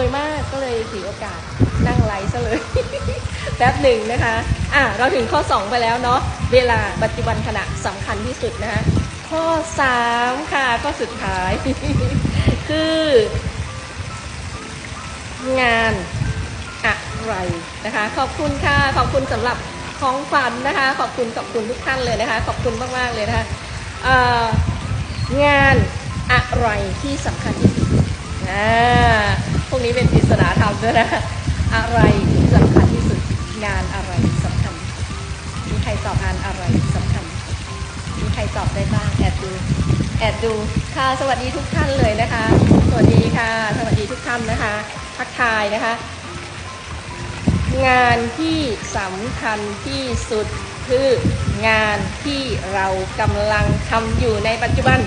วยมากก็เลยถือโอกาสนั่งไลฟ์ซะเลย แป๊บหนึ่งนะคะอะเราถึงข้อ 2 ไปแล้วเนาะเวลาปัจจุบันขณะสำคัญที่สุดนะคะข้อ 3 ค่ะข้อสุดท้าย คือ งานอะไรนะคะ ขอบคุณค่ะ ขอบคุณสำหรับของฝันนะคะ ขอบคุณขอบคุณทุกท่านเลยนะคะ ขอบคุณมากๆเลยนะคะงานอะไรที่สำคัญที่สุดอ่า กนี้เป็นปริศนาธรรมด้วยนะ อะไรสำคัญที่สุดงานอะไรสำคัญ มีใครตอบงานอะไรสำคัญ มีใครตอบได้บ้างแอบดูแอบดูค่ะสวัสดีทุกท่านเลยนะคะ สวัสดีค่ะ สวัสดีทุกท่านนะคะทักทายนะคะ งานที่สำคัญที่สุดคืองานที่เรากำลังทำอยู่ในปัจจุบัน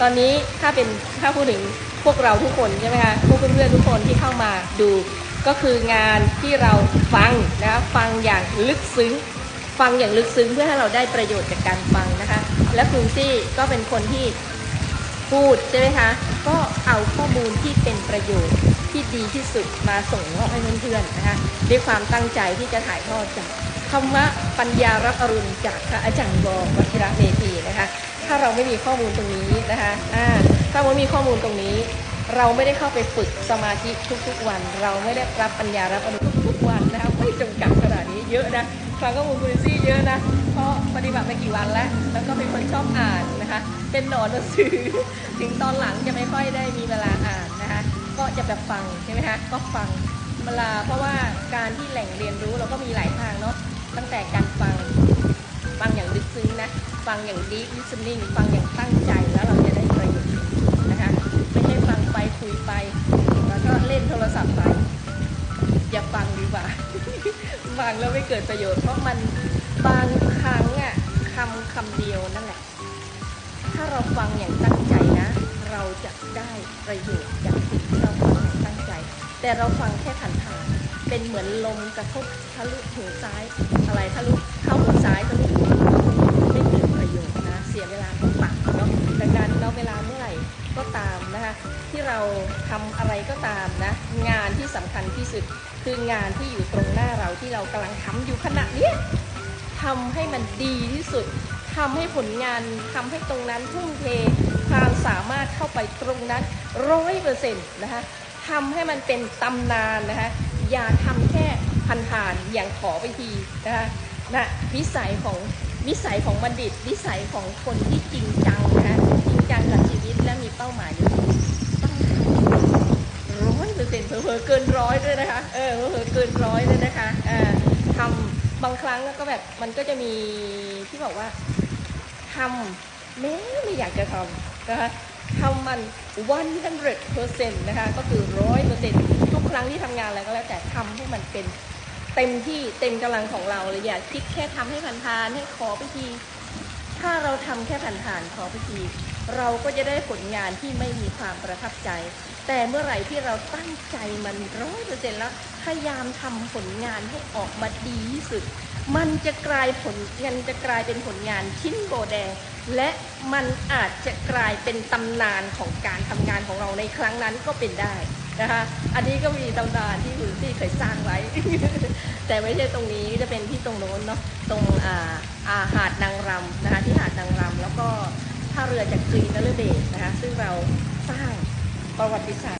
ตอนนี้ถ้าเป็นถ้าพูดถึงพวกเราทุกคนใช่ไหมคะพวกเพื่อนๆทุกคนที่เข้ามาดูก็คืองานที่เราฟังนะคะฟังอย่างลึกซึ้ง ฟังอย่างลึกซึ้งเพื่อให้เราได้ประโยชน์จากการฟังนะคะ และคุณซี่ก็เป็นคนที่พูดใช่ไหมคะก็เอาข้อมูลที่เป็นประโยชน์ที่ดีที่สุดมาส่งมอบให้เพื่อนๆนะคะด้วยความตั้งใจที่จะถ่ายทอดจากธรรมะปัญญารับอรุณจากพระอาจารย์วอวชิระเมธีนะคะ ถ้าเราไม่มีข้อมูลตรงนี้นะคะอ่าถ้าเรามีข้อมูลตรงนี้ เราไม่ได้เข้าไปฝึกสมาธิทุกๆวัน เราไม่ได้รับปัญญารับอรุทุกๆวันนะคะไม่จำกัดขนาดนี้เยอะนะฟังข้อมูลคุณซี่เยอะนะ เพราะปฏิบัติมากี่วันแล้ว แล้วก็เป็นคนชอบอ่านนะคะ เป็นหนอนหนังสือ ถึงตอนหลังจะไม่ค่อยได้มีเวลาอ่านนะคะ ก็จะแบบฟังใช่ไหมคะ ก็ฟังเวลาเพราะว่าการที่แหล่งเรียนรู้เราก็มีหลายทางเนาะ ตั้งแต่การฟัง ฟังอย่าง deep listening ฟังอย่างตั้งใจแล้วเราจะได้ประโยชน์นะคะไม่ใช่ฟังไปคุยไป แล้วก็เล่นโทรศัพท์ไป อย่าฟังดีกว่าฟังแล้วไม่เกิดประโยชน์เพราะมันบางครั้งอะคำคำเดียวนั่นแหละ ถ้าเราฟังอย่างตั้งใจนะ เราจะได้ประโยชน์จากสิ่งที่เราฟังอย่างตั้งใจ แต่เราฟังแค่ผ่านๆเป็นเหมือนลมกระทบทะลุหูซ้ายอะไรทะลุเข้าหู ทำอะไรก็ตามนะ งานที่สำคัญที่สุดคืองานที่อยู่ตรงหน้าเราที่เรากำลังทำอยู่ขณะนี้ทำให้มันดีที่สุดทำให้ผลงานทำให้ตรงนั้นทุ่มเทความสามารถเข้าไปตรงนั้นร้อยเปอร์เซ็นต์นะคะทำให้มันเป็นตำนานนะคะอย่าทำแค่ผ่านๆอย่างขอไปทีนะคะนะวิสัยของวิสัยของบัณฑิตวิสัยของคนที่จริงจังนะคะจริงจังกับชีวิตและมีเป้าหมายอยู่ต้องทำร้อยเปอร์ เกินร้อยด้วยนะคะ เออเผลอเกินร้อยด้วยนะคะอ่าทำบางครั้งก็แบบมันก็จะมีที่บอกว่าทำแม้ไม่อยากจะทำนะคะทำมัน 100%นะคะ ก็คือ 100%ทุกครั้งที่ทำงานอะไรก็แล้วแต่ทำให้มันเป็นเต็มที่เต็มกำลังของเราเลยอย่าคิดแค่ทำให้ผ่านๆให้ขอไปทีถ้าเราทำแค่ผ่านๆขอไปทีเราก็จะได้ผลงานที่ไม่มีความประทับใจ แต่เมื่อไหร่ที่เราตั้งใจมันร้อยเปอร์เซ็นต์แล้วพยายามทำผลงานให้ออกมาดีที่สุด มันจะกลายผลงานจะกลายเป็นผลงานชิ้นโบแดง และมันอาจจะกลายเป็นตำนานของการทำงานของเราในครั้งนั้นก็เป็นได้นะคะอันนี้ก็มีตำนานที่คุณซี่เคยสร้างไว้ แต่ไม่ใช่ตรงนี้จะเป็นที่ตรงโน้นเนาะตรงอ่าอาหาดนางรำนะคะที่หาดนางรำแล้วก็ท่าเรือจากกรีนเนอร์เบสนะคะซึ่งเราสร้าง ประวัติศาสตร์